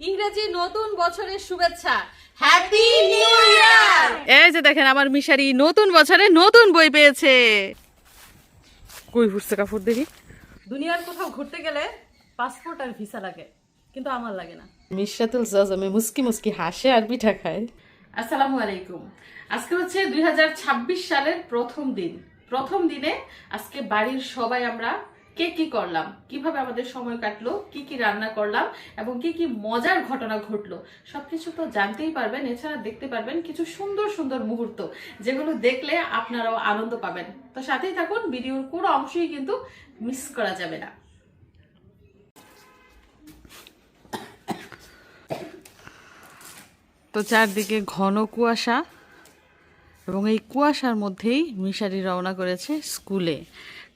ইংরেজি নতুন বছরের শুভেচ্ছা। হ্যাপি নিউ ইয়ার এই যে দেখেন আমার মিশারি নতুন বছরে নতুন বই পেয়েছে। কই ফুটছে কাপড় দেখি? দুনিয়ার কোথাও ঘুরতে গেলে পাসপোর্ট আর ভিসা লাগে কিন্তু আমার লাগে না। মিশরাতুল জাজমে মুস্কি মুস্কি হাসে আর পিঠা খায়। আসসালামু আলাইকুম। আজকে হচ্ছে দুই হাজার ছাব্বিশ সালের প্রথম দিন। প্রথম দিনে আজকে বাড়ির সবাই আমরা কে কি করলাম? কীভাবে আমাদের সময় কাটলো? কি কি রান্না করলাম? এবং কি কি মজার ঘটনা ঘটলো? সবকিছু তো জানতেই পারবেন। এছাড়া দেখতে পারবেন কিছু সুন্দর সুন্দর মুহূর্ত, যেগুলো দেখলে আপনারাও আনন্দ পাবেন। তো সাথেই থাকুন, ভিডিওর কোনো অংশই কিন্তু মিস করা যাবে না। তো চারদিকে ঘন কুয়াশা, এবং এই কুয়াশার মধ্যেই মিশারি রওনা করেছে স্কুলে।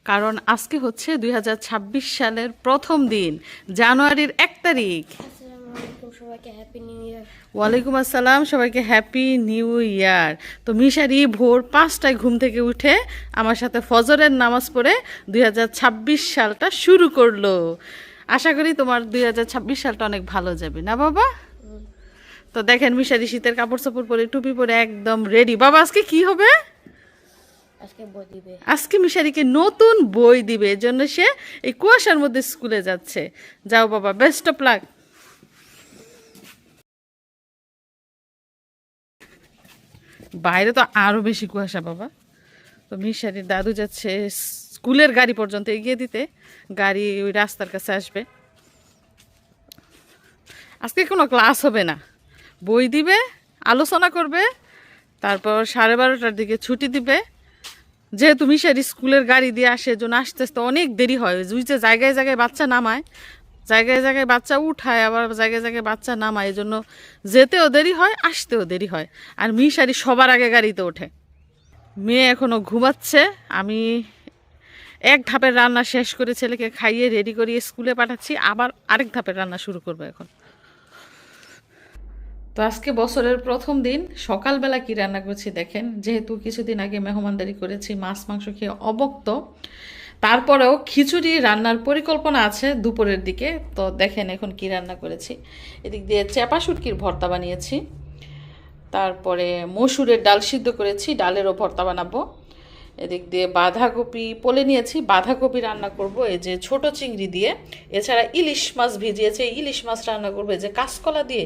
কারণ আজকে হচ্ছে দুই হাজার ছাব্বিশ সালের প্রথম দিন জানুয়ারির এক তারিখ। ওয়ালাইকুম আসসালাম সবাইকে হ্যাপি নিউ ইয়ার তো মিশারি ভোর পাঁচটায় ঘুম থেকে উঠে আমার সাথে ফজরের নামাজ পড়ে দুই হাজার ছাব্বিশ সালটা শুরু করল। আশা করি তোমার দুই হাজার ছাব্বিশ সালটা অনেক ভালো যাবে না বাবা? তো দেখেন মিশারি শীতের কাপড় চাপড় পরে টুপি পরে একদম রেডি বাবা আজকে কি হবে? আজকে মিশারিকে নতুন বই দিবে, এজন্য সে এই কুয়াশার মধ্যে স্কুলে যাচ্ছে। যাও বাবা বেস্ট অফ লাক বাইরে তো আরও বেশি কুয়াশা বাবা। তো মিশারির দাদু যাচ্ছে স্কুলের গাড়ি পর্যন্ত এগিয়ে দিতে। গাড়ি ওই রাস্তার কাছে আসবে। আজকে কোনো ক্লাস হবে না। বই দিবে, আলোচনা করবে, তারপর সাড়ে বারোটার দিকে ছুটি দিবে। যেহেতু মিশার স্কুলের গাড়ি দিয়ে আসে জন্য আসতে আসতে অনেক দেরি হয়। ওই যে জায়গায় জায়গায় বাচ্চা নামায়, জায়গায় জায়গায় বাচ্চা উঠায়, আবার জায়গায় জায়গায় বাচ্চা নামায়, এই জন্য যেতেও দেরি হয়, আসতেও দেরি হয়। আর মিশারি সবার আগে গাড়িতে ওঠে। মেয়ে এখনও ঘুমাচ্ছে। আমি এক ধাপের রান্না শেষ করে ছেলেকে খাইয়ে রেডি করিয়ে স্কুলে পাঠাচ্ছি। আবার আরেক ধাপের রান্না শুরু করব এখন। তো আজকে বছরের প্রথম দিন, সকালবেলা কি রান্না করছি দেখেন, যেহেতু কিছুদিন আগে মেহমানদারি করেছি, মাছ, মাংস খেয়ে অবক্ত। তারপরেও খিচুড়ি রান্নার পরিকল্পনা আছে দুপুরের দিকে, তো দেখেন এখন কি রান্না করেছি। এদিক দিয়ে চেপা শুটকির ভর্তা বানিয়েছি, তারপরে মসুরের ডাল সিদ্ধ করেছি, ডালেরও ভর্তা বানাবো। এদিক দিয়ে বাঁধাকপি পলে নিয়েছি বাঁধাকপি রান্না করব, এই যে ছোট চিংড়ি দিয়ে। এছাড়া ইলিশ মাছ ভিজিয়েছে ইলিশ মাছ রান্না করব, এই যে কাঁচকলা দিয়ে।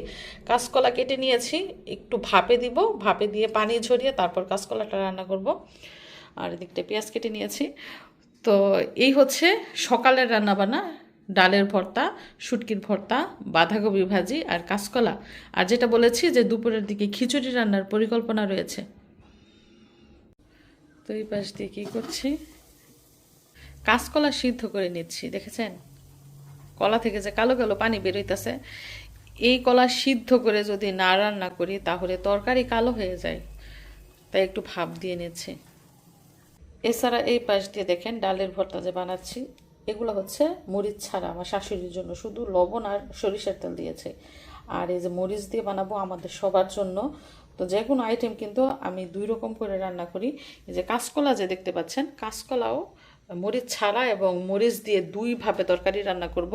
কাঁচকলা কেটে নিয়েছি, একটু ভাপে দিব, ভাপে দিয়ে পানি ঝরিয়ে তারপর কাঁচকলাটা রান্না করব। আর এদিকটা পেঁয়াজ কেটে নিয়েছি। তো এই হচ্ছে সকালের রান্নাবান্না, ডালের ভর্তা, শুটকির ভর্তা বাঁধাকপি ভাজি আর কাঁচকলা। আর যেটা বলেছি যে দুপুরের দিকে খিচুড়ি রান্নার পরিকল্পনা রয়েছে। তো এই পাশ দিয়ে কী করছি? কাঁচকলা সিদ্ধ করে নিচ্ছি, দেখেছেন? কলা থেকে যে কালো কালো পানি বেরোইতেছে এই কলা সিদ্ধ করে যদি না রান্না করি, তাহলে তরকারি কালো হয়ে যায়। তাই একটু ভাপ দিয়ে নিচ্ছি। এছাড়া এই পাশ দিয়ে দেখেন, ডালের ভর্তা যে বানাচ্ছি, এগুলো হচ্ছে মরিচ ছাড়া। আমার শাশুড়ির জন্য শুধু লবণ আর সরিষার তেল দিয়েছে। আর এই যে মরিচ দিয়ে বানাবো আমাদের সবার জন্য তো যে কোনো আইটেম কিন্তু আমি দুই রকম করে রান্না করি। যে কাঁচকলা যে দেখতে পাচ্ছেন, কাঁচকলাও মরিচ ছাড়া এবং মরিচ দিয়ে দুইভাবে তরকারি রান্না করব।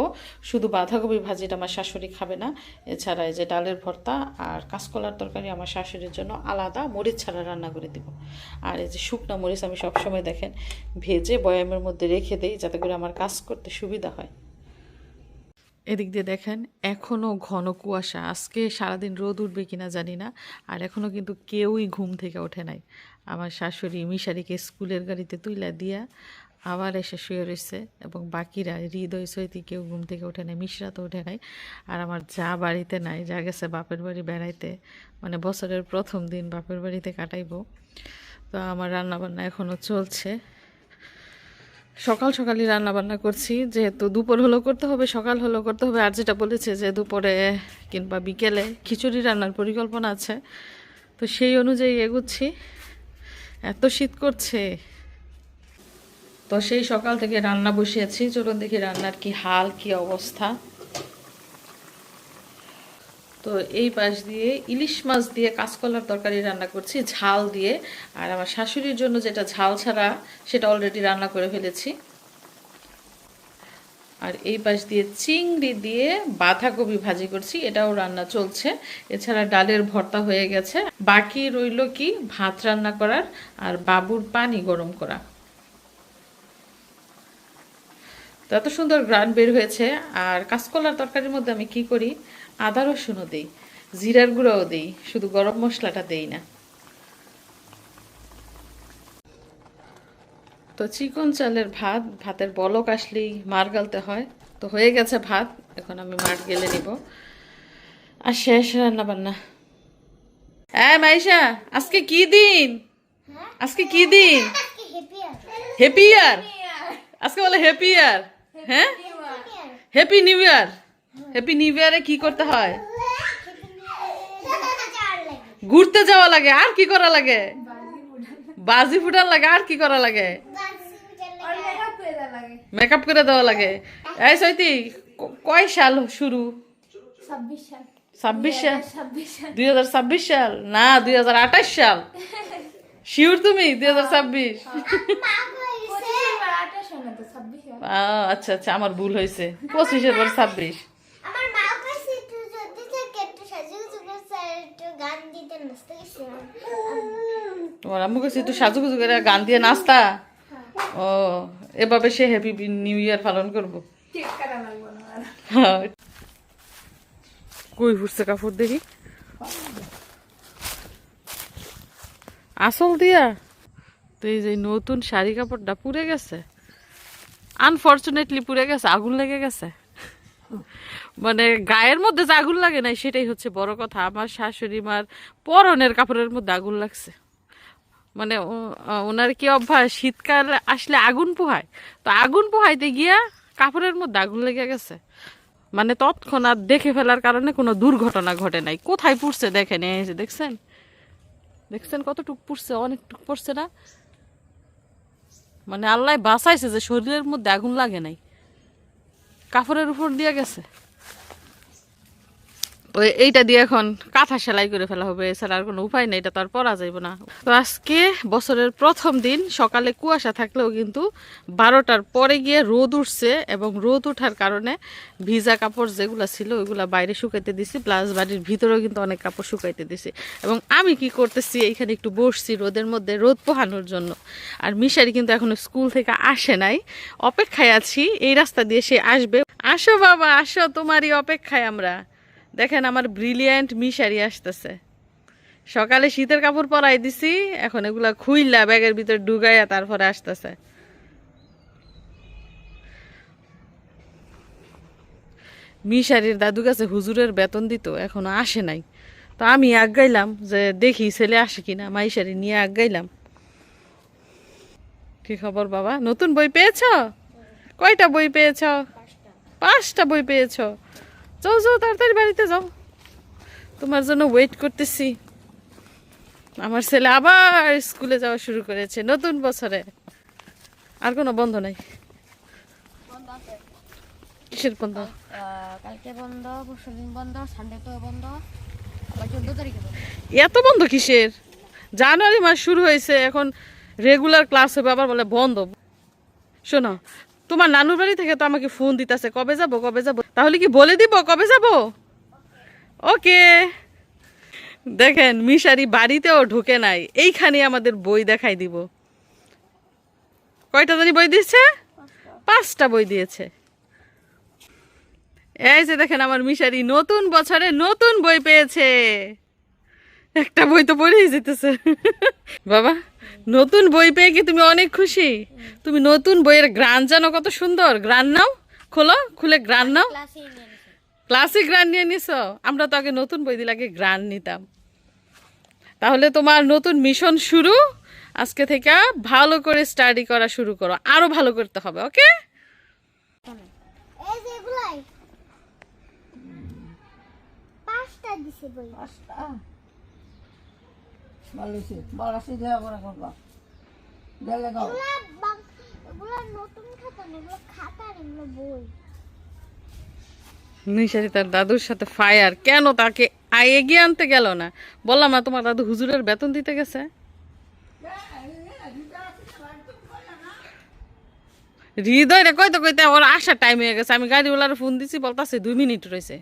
শুধু বাঁধাকপি ভাজিটা আমার শাশুড়ি খাবে না, এছাড়া এই যে ডালের ভর্তা আর কাঁচকলার তরকারি আমার শাশুড়ির জন্য আলাদা, মরিচ ছাড়া রান্না করে দিব। আর এই যে শুকনো মরিচ আমি সবসময় দেখেন, ভেজে বয়ামের মধ্যে রেখে দেই যাতে করে আমার কাজ করতে সুবিধা হয়। এদিক দিয়ে দেখেন এখনও ঘন কুয়াশা। আজকে সারাদিন রোদ উঠবে কিনা জানি না, আর এখনও কিন্তু কেউই ঘুম থেকে ওঠে নাই। আমার শাশুড়ি মিশারিকে স্কুলের গাড়িতে তুইলা দিয়া আবার এসে শুয়ে রয়েছে এবং বাকিরা হৃদয় সৈতি কেউ ঘুম থেকে ওঠে নাই মিশরা তো ওঠে নাই। আর আমার যা বাড়িতে নাই, যা গেছে বাপের বাড়ি বেড়াইতে মানে বছরের প্রথম দিন বাপের বাড়িতে কাটাইব। তো আমার রান্নাবান্না এখনও চলছে। সকাল সকালই রান্না বান্না করছি, যেহেতু দুপুর হলো করতে হবে, সকাল হলো করতে হবে। আর যেটা বলেছে যে দুপুরে কিংবা বিকেলে খিচুড়ি রান্নার পরিকল্পনা আছে, তো সেই অনুযায়ী এগুচ্ছি। এত শীত করছে। তো সেই সকাল থেকে রান্না বসিয়েছি। চলুন দেখি রান্নার কি হাল, কি অবস্থা। তো এই পাশ দিয়ে ইলিশ মাছ দিয়ে কাঁচকলার তরকারি রান্না করছি, ঝাল দিয়ে। আর আমার শাশুড়ির জন্য যেটা ঝাল ছাড়া, সেটা অলরেডি রান্না করে ফেলেছি। আর এই পাশ দিয়ে চিংড়ি দিয়ে বাঁধাকপি ভাজি করছি, এটাও রান্না চলছে। এছাড়া ডালের ভর্তা হয়ে গেছে। বাকি রইল কি? ভাত রান্না করার আর বাবুর পানি গরম করা। এত সুন্দর গ্রান বের হয়েছে। আর কাঁচকলার তরকারির মধ্যে আমি কি করি? আদা রসুনও দিই, জিরার গুঁড়োও দিই, শুধু গরম মশলাটা দেই না। তো চিকন চালের ভাত, ভাতের বলক আসলেই মার গালতে হয়। তো হয়ে গেছে ভাত, এখন আমি মার গেলে নিব। আর শেষ রান্না বান্না হ্যাঁ মাইশা, আজকে কি দিন? আজকে কি দিন? হ্যাপি ইয়ার আজকে বলে হ্যাপি ইয়ার হ্যাঁ? Happy new year happy new ইয়ারে কি করতে হয়? ঘুরতে যাওয়া লাগে আর কি করা লাগে? বাজি ফুটার লাগে আর কি করা লাগে? মেকআপ করে দেওয়া লাগে। এই সৈতি কয় সাল শুরু? ছাব্বিশ সাল। দুই হাজার ছাব্বিশ সাল। না দুই হাজার আঠাশ সাল। শিওর তুমি দুই হাজার ছাব্বিশ? আচ্ছা আচ্ছা আমার ভুল হয়েছে। পঁচিশের পর ছাব্বিশ আমার মা কাছে একটু যদি থাকে একটু সাজুগুজু করছে আর একটু গান দিতে নাচতে গেছিলাম একটু সাজুগুজু করে গান দিয়ে নাস্তা ও, এভাবে সে হ্যাপি নিউ ইয়ার পালন করব। কই ফুটছে কাপড় দেখি? আসল দিয়া? তো এই যে নতুন শাড়ি কাপড়টা পুড়ে গেছে। আনফর্চুনেটলি পুড়ে গেছে, আগুন লেগে গেছে। মানে গায়ের মধ্যে যে আগুন লাগে নাই, সেটাই হচ্ছে বড় কথা। আমার শাশুড়ি মার পরনের কাপড়ের মধ্যে আগুন লাগছে। মানে ওনার কি অভ্যাস? শীতকাল আসলে আগুন পোহায়। তো আগুন পোহাইতে গিয়া কাপড়ের মধ্যে আগুন লেগে গেছে। মানে তৎক্ষণাৎ দেখে ফেলার কারণে কোনো দুর্ঘটনা ঘটে নাই। কোথায় পুড়ছে দেখেন, এই যে দেখছেন? দেখছেন কতটুক পুড়ছে? অনেকটুক পড়ছে না? মানে আল্লাহ বাঁচাইছে যে শরীরের মধ্যে আগুন লাগে নাই। কাপড়ের উপর দিয়ে গেছে। এইটা দিয়ে এখন কাঁথা সেলাই করে ফেলা হবে, এছাড়া আর কোনো উপায় নেই, এটা তো আর পরা যাইব না। তো আজকে বছরের প্রথম দিন, সকালে কুয়াশা থাকলেও কিন্তু বারোটার পরে গিয়ে রোদ উঠছে এবং রোদ ওঠার কারণে ভিজা কাপড় যেগুলো ছিল, ওইগুলো বাইরে শুকাইতে দিছি, প্লাস বাড়ির ভিতরেও কিন্তু অনেক কাপড় শুকাইতে দিছি। এবং আমি কি করতেছি, এইখানে একটু বসছি রোদের মধ্যে রোদ পোহানোর জন্য। আর মিশারি কিন্তু এখনও স্কুল থেকে আসে নাই। অপেক্ষায় আছি, এই রাস্তা দিয়ে সে আসবে। আসো বাবা, আসো তোমারই অপেক্ষায় আমরা। দেখেন আমার ব্রিলিয়ান্ট মিশারি আসতেছে। সকালে শীতের কাপড় পরাই দিছি, এখন এগুলা খুইলা ব্যাগের ভিতরে ডুগাইয়া তারপরে আসতেছে। মিশারির দাদু কাছে হুজুরের বেতন দিত, এখনও আসে নাই। তো আমি আগাইলাম যে দেখি ছেলে আসে কিনা, মাইশারি নিয়ে আগাইলাম। কি খবর বাবা? নতুন বই পেয়েছ? কয়টা বই পেয়েছ? পাঁচটা বই পেয়েছ? যাও যাও তাড়াতাড়ি বাড়িতে যাও। তোমার জন্য ওয়েট করতেছি। আমার ছেলে আবার স্কুলে যাওয়া শুরু করেছে নতুন বছরে। আর কোনো বন্ধ নাই। কিসের বন্ধ? কালকে বন্ধ পরশু দিন বন্ধ সানডে তো বন্ধ। এত বন্ধ কিসের? জানুয়ারি মাস শুরু হয়েছে এখন রেগুলার ক্লাস হবে আবার বলে বন্ধ। শোনো তোমার নানুর বাড়ি থেকে তো আমাকে ফোন দিতেছে কবে যাব কবে যাব? তাহলে কি বলে দিব? কবে যাব? ওকে। দেখেন, মিশারি বাড়িতেও ঢুকে নাই। এইখানে আমাদের বই দেখাই দিব। কয়টা জানি বই দিচ্ছে পাঁচটা বই দিয়েছে। এই যে দেখেন, আমার মিশারি নতুন বছরে নতুন বই পেয়েছে। একটা বই তো পড়েই যেতেছে। বাবা, নতুন বই পেয়ে কি তুমি অনেক খুশি? তুমি নতুন বইয়ের গ্রান জানো কত সুন্দর? গ্রান নাও। খোলো খুলে গ্রান নাও। ক্লাসে ক্লাসিক গ্রান নিয়ে নিছো? আমরা তো আগে নতুন বই দিলে আগে গ্রান নিতাম। তাহলে তোমার নতুন মিশন শুরু। আজকে থেকে ভালো করে স্টাডি করা শুরু করো। আরও ভালো করতে হবে ওকে? এই যে এগুলাই। পাঁচটা দিছে বই। বালিশে বালাসি দেওয়া করে করবা। দিলে নিশারি তার দাদুর সাথে ফায়ার। কেন তাকে এগিয়ে আনতে গেল না? বললাম না তোমার দাদু হুজুরের বেতন দিতে গেছে? হৃদয় রে কইতে কইতে ওর আসার টাইম হয়ে গেছে। আমি গাড়িওয়ালার ফোন দিছি বলতাছে দুই মিনিট রয়েছে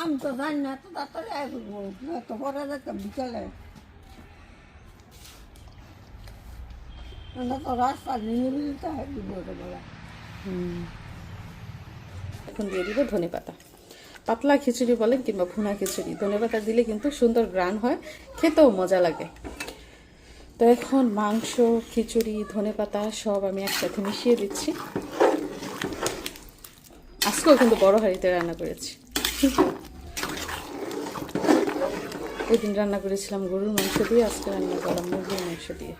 আমি তো জানি না এত তাড়াতাড়ি আসব এত পরে বিকালে। আমরা তো রাস্তা এখন দিয়ে দিব ধনে পাতা। পাতলা খিচুড়ি বলেন কিংবা ভুনা খিচুড়ি। ধনে পাতা দিলে কিন্তু সুন্দর গ্রান হয়, খেতেও মজা লাগে। তো এখন মাংস, খিচুড়ি, ধনে পাতা সব আমি একসাথে মিশিয়ে দিচ্ছি। আজকেও কিন্তু বড় হাঁড়িতে রান্না করেছি। ওই দিন রান্না করেছিলাম গরুর মাংস দিয়ে, আজকে রান্না করলাম মুরগির মাংস দিয়ে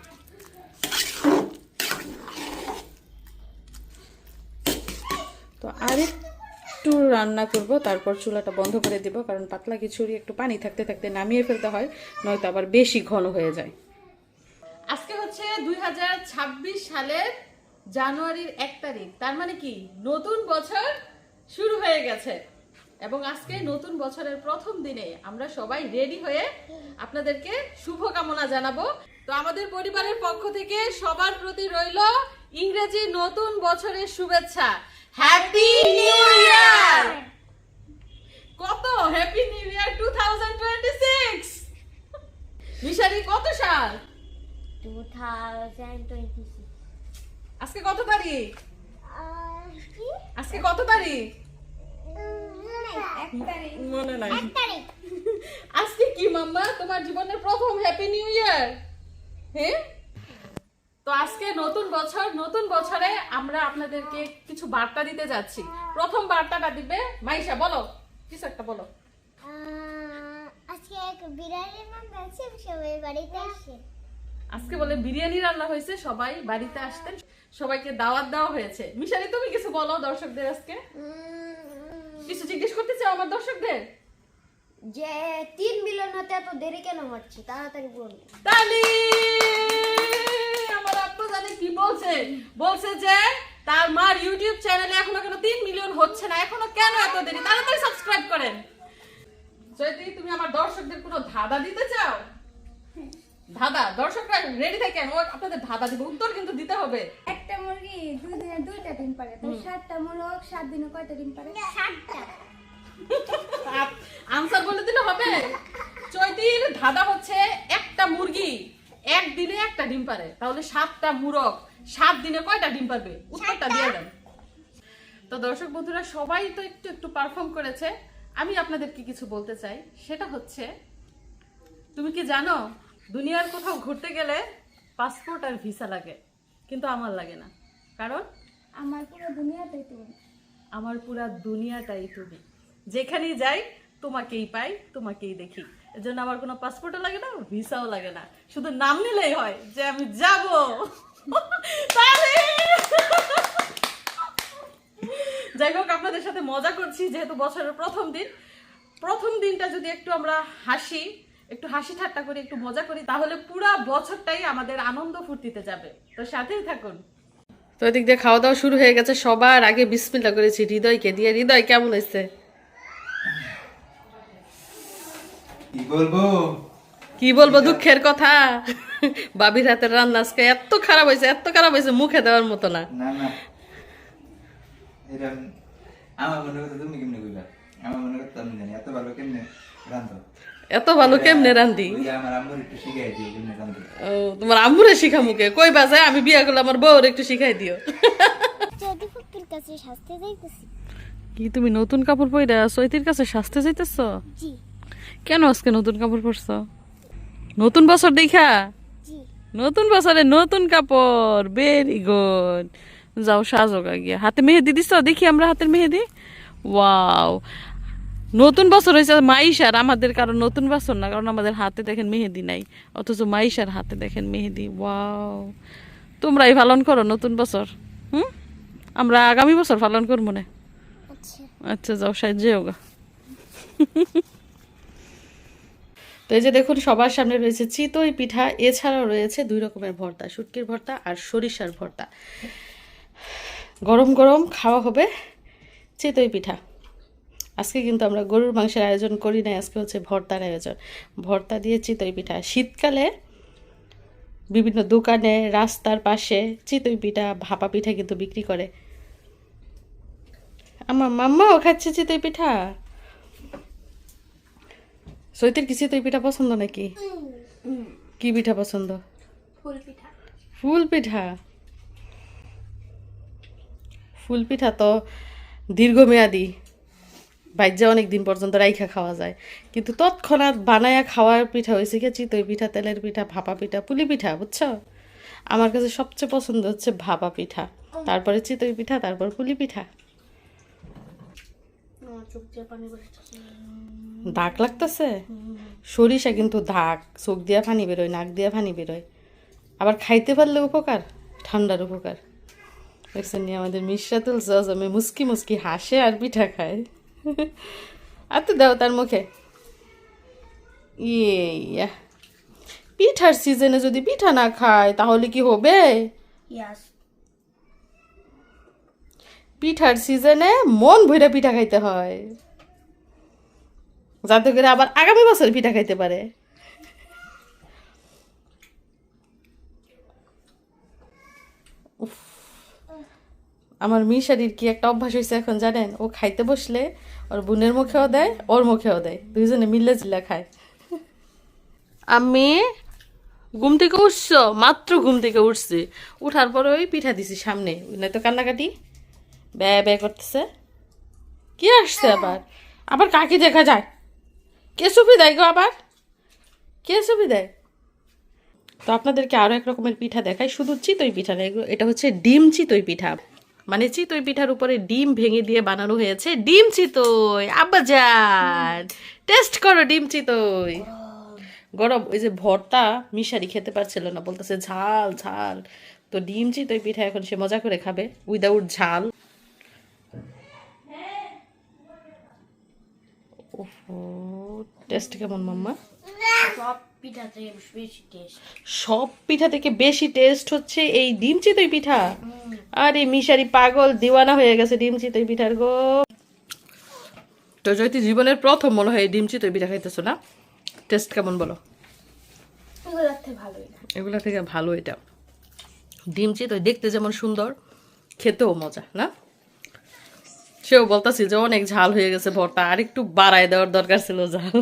তো আর একটু রান্না করব, তারপর চুলাটা বন্ধ করে দিব, কারণ পাতলা খিচুড়ি, একটু পানি থাকতে থাকতে নামিয়ে ফেলতে হয়, নয়তো আবার বেশি ঘন হয়ে যায়। আজকে হচ্ছে দুই হাজার ছাব্বিশ সালের জানুয়ারির এক তারিখ। তার মানে কি? নতুন বছর শুরু হয়ে গেছে। এবং আজকে নতুন বছরের প্রথম দিনে আমরা সবাই রেডি হয়ে আপনাদেরকে শুভকামনা জানাব। তো আমাদের পরিবারের পক্ষ থেকে সবার প্রতি রইল ইংরেজি নতুন বছরের শুভেচ্ছা। হ্যাপি নিউ ইয়ার কত? Happy new year two thousand twenty six মিশারি কত সাল? টু থাউজেন্ড টোয়েন্টি আজকে কত তারিখ? আজকে? কত তারিখ? মনে নাই। আজকে কি মাম্মা? তোমার জীবনের প্রথম হ্যাপি নিউ ইয়ার হ্যাঁ? তো আজকে নতুন বছর নতুন বছরে আমরা আপনাদেরকে কিছু বার্তা দিতে যাচ্ছি। প্রথম বার্তাটা দিবে মাইশা বলো। কিছু একটা বলো। আজকে এক সবাই বাড়িতে বলে বিরিয়ানি রান্না হয়েছে সবাই বাড়িতে আসতেন। সবাইকে দাওয়াত দেওয়া হয়েছে। মিশালি তুমি কিছু বলো দর্শকদের আজকে। কিছু জিজ্ঞেস করতে চাও আমার দর্শকদের? যে তিন মিলিয়ন হতে এত দেরি কেন হচ্ছে? তাড়াতাড়ি বলুন। তালি! আমার আব্বু জানে কি বলছে? বলছে যে তার মার ইউটিউব চ্যানেলে এখনও কেন তিন মিলিয়ন হচ্ছে না এখনও কেন এত দেরি? তাড়াতাড়ি সাবস্ক্রাইব করেন। যদি তুমি আমার দর্শকদের কোনো ধাঁধা দিতে চাও ধাঁধা দর্শকরা রেডি থাকেন ও আপনাদের ধাঁধা দিবে উত্তর কিন্তু দিতে হবে। একটা মুরগি দুই দিনে দুইটা ডিম পারে তো সাতটা মুরগ সাত দিনে কয়টা ডিম পারে সাতটা। আনসার বলে দিলে হবে। চৈতির ধাঁধা হচ্ছে একটা মুরগি। একদিনে একটা ডিম পারে। তাহলে সাতটা মুরগ সাত দিনে কয়টা ডিম পারবে? উত্তরটা দিয়ে দেন। তো দর্শক বন্ধুরা সবাই তো একটু একটু পারফর্ম করেছে। আমি আপনাদেরকে কিছু বলতে চাই। সেটা হচ্ছে তুমি কি জানো দুনিয়ার কোথাও ঘুরতে গেলে পাসপোর্ট আর ভিসা লাগে কিন্তু আমার লাগে না। কারণ? আমার পুরো দুনিয়াতেই তুমি। আমার পুরা দুনিয়াটাই তুমি। যেখানেই যাই তোমাকেই পাই তোমাকেই দেখি। এজন্য আমার কোনো পাসপোর্টও লাগে না ভিসাও লাগে না। শুধু নাম নিলেই হয় যে আমি যাব। যাই হোক, আপনাদের সাথে মজা করছি, যেহেতু বছরের প্রথম দিন। প্রথম দিনটা যদি একটু আমরা হাসি, একটু হাসি ঠাট্টা করি, একটু মজা করি, তাহলে পুরা বছরটাই আমাদের আনন্দ ফুর্তিতে যাবে। তো সাথেই থাকুন। তো এদিক দিয়ে খাওয়া দাওয়া শুরু হয়ে গেছে সবার আগে বিসমিল্লা করেছি। হৃদয়কে দিয়ে, হৃদয় কেমন হয়েছে? কি বলব? কি বলব দুঃখের কথা? বাবির হাতের রান্না আজকে এত খারাপ হয়েছে এত খারাপ হয়েছে মুখে দেওয়ার মতো না। না না। আমার মনে করতে তুমি কেমনে কইবা? আমার মনে করতে আমি জানি এত ভালো কেমনে রান্ধো? এত ভালো রান্ধি? ও, তোমার আম্মুরে শিখা মুখে। কই বাজায় আমি বিয়া করলে আমার বউর একটু শিখাই দিও। যদি ফকির কাছে শাস্তি যাইতেছি। কি তুমি নতুন কাপড় পরে সৈতির কাছে সাজতে যাইতেছ? জি। কেন আজকে নতুন কাপড় পরছ? নতুন বছর দেখা? নতুন বছরে নতুন কাপড় ভেরি গুড যাও সাজোগা গিয়া। হাতে মেহেদি দিছ? দেখি আমরা হাতের মেহেদি। ওয়াও নতুন বছর হয়েছে মাইশার আমাদের কারণ নতুন বছর না কারণ আমাদের হাতে দেখেন মেহেদি নাই। অথচ মাইশার হাতে দেখেন মেহেদি। ওয়াও তোমরাই পালন করো নতুন বছর হুম? আমরা আগামী বছর পালন করব না? আচ্ছা। আচ্ছা যাও সাহায্যে হোগা তো এই যে দেখুন, সবার সামনে রয়েছে চিতই পিঠা, এছাড়াও রয়েছে দুই রকমের ভর্তা, শুটকির ভর্তা আর সরিষার ভর্তা। গরম গরম খাওয়া হবে চিতই পিঠা। আজকে কিন্তু আমরা গরুর মাংসের আয়োজন করি না আজকে হচ্ছে ভর্তার আয়োজন। ভর্তা দিয়ে চিতই পিঠা। শীতকালে বিভিন্ন দোকানে, রাস্তার পাশে চিতই পিঠা, ভাপা পিঠা কিন্তু বিক্রি করে। আমার মাম্মাও খাচ্ছে চিতই পিঠা। সৈতের কি চিতই পিঠা পছন্দ নাকি? কি পিঠা পছন্দ? ফুল পিঠা ফুল পিঠা তো দীর্ঘমেয়াদী। বাইজা অনেক দিন পর্যন্ত রাইখা খাওয়া যায়। কিন্তু তৎক্ষণাৎ বানায়া খাওয়ার পিঠা হয়েছে কি চিতই পিঠা তেলের পিঠা ভাপা পিঠা পুলি পিঠা বুঝছ? আমার কাছে সবচেয়ে পছন্দ হচ্ছে ভাপা পিঠা। তারপরে চিতই পিঠা তারপর পুলি পিঠা। দাগ লাগতেছে? সরিষা কিন্তু দাগ চোখ দিয়া পানি বেরোয় নাক দিয়া পানি বেরোয়। আবার খাইতে পারলে উপকার ঠান্ডার উপকার। দেখছেন আমাদের মিশরাতুল জজমে মুস্কি মুস্কি হাসে আর পিঠা খায় আর তো দাও তার মুখে। ইয়ে ইয়া। পিঠার সিজনে যদি পিঠা না খায় তাহলে কি হবে? পিঠার সিজনে মন ভইরা পিঠা খাইতে হয়। যাতে করে আবার আগামী বছর পিঠা খাইতে পারে। আমার মিশারির কি একটা অভ্যাস হয়েছে এখন জানেন? ও খাইতে বসলে ওর বোনের মুখেও দেয়, ওর মুখেও দেয়। দুইজনে মিল্লে জিল্লা খায়। আমি ঘুম থেকে উঠছ, মাত্র ঘুম থেকে উঠছি। উঠার পরে ওই পিঠা দিছি সামনে। নাই তো কান্নাকাটি, ব্যয় ব্যয় করতেছে। কি আসছে আবার? আবার কাকে দেখা যায়? কে ছবি দেয় গো আবার? কে ছবি দেয়? তো আপনাদেরকে আরও এক রকমের পিঠা দেখাই। শুধু চিতই পিঠা না, এগুলো এটা হচ্ছে ডিম চিতই পিঠা। মানে চিতই পিঠার উপরে ডিম ভেঙে দিয়ে বানানো হয়েছে ডিম চিতই। আব্বাজান, টেস্ট করো ডিম চিতই। গরম ওই যে ভর্তা মিশারি খেতে পারছিল না, বলতেছে ঝাল ঝাল। তো ডিম চিতই পিঠা এখন সে মজা করে খাবে উইদাউট ঝাল। টেস্ট কেমন মাম্মা? সব পিঠাতে বেশি টেস্ট সব পিঠা থেকে বেশি টেস্ট হচ্ছে এই ডিম চিতই পিঠা। আরে মিশারি পাগল দিওয়ানা হয়ে গেছে ডিম চিতই পিঠার গো। তো যদি জীবনের প্রথম মনে হয় ডিম চিতই পিঠা খাইতেছো না? টেস্ট কেমন বলো? এগুলা থেকে ভালো এটা। ডিম চিতই দেখতে যেমন সুন্দর খেতেও মজা না? সেও বলতাছি যে অনেক ঝাল হয়ে গেছে ভর্তা, আর একটু বাড়ায় দেওয়ার দরকার ছিল ঝাল।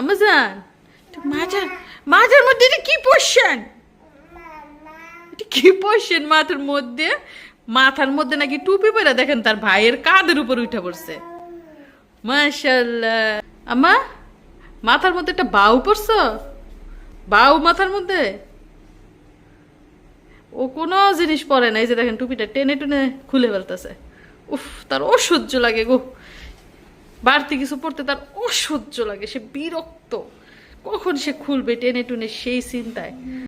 আমাজান মাজার মাজার মধ্যে এটা কি এটা কি পোষণ মাথার মধ্যে? মাথার মধ্যে নাকি টুপি পরে দেখেন তার ভাইয়ের কাঁধের উপর উঠে পড়ছে। মাশাল্লাহ আমা মাথার মধ্যে একটা বাউ পড়ছ? বাউ মাথার মধ্যে? ও কোনো জিনিস পরে নাই যে দেখেন টুপিটা টেনে টুনে খুলে ফেলতেছে। উফ, তার অসহ্য লাগে গো। বাড়তি কিছু পড়তে তার অসহ্য লাগে, সে বিরক্ত। কখন সে খুলবে টেনে টুনে সেই চিন্তায়?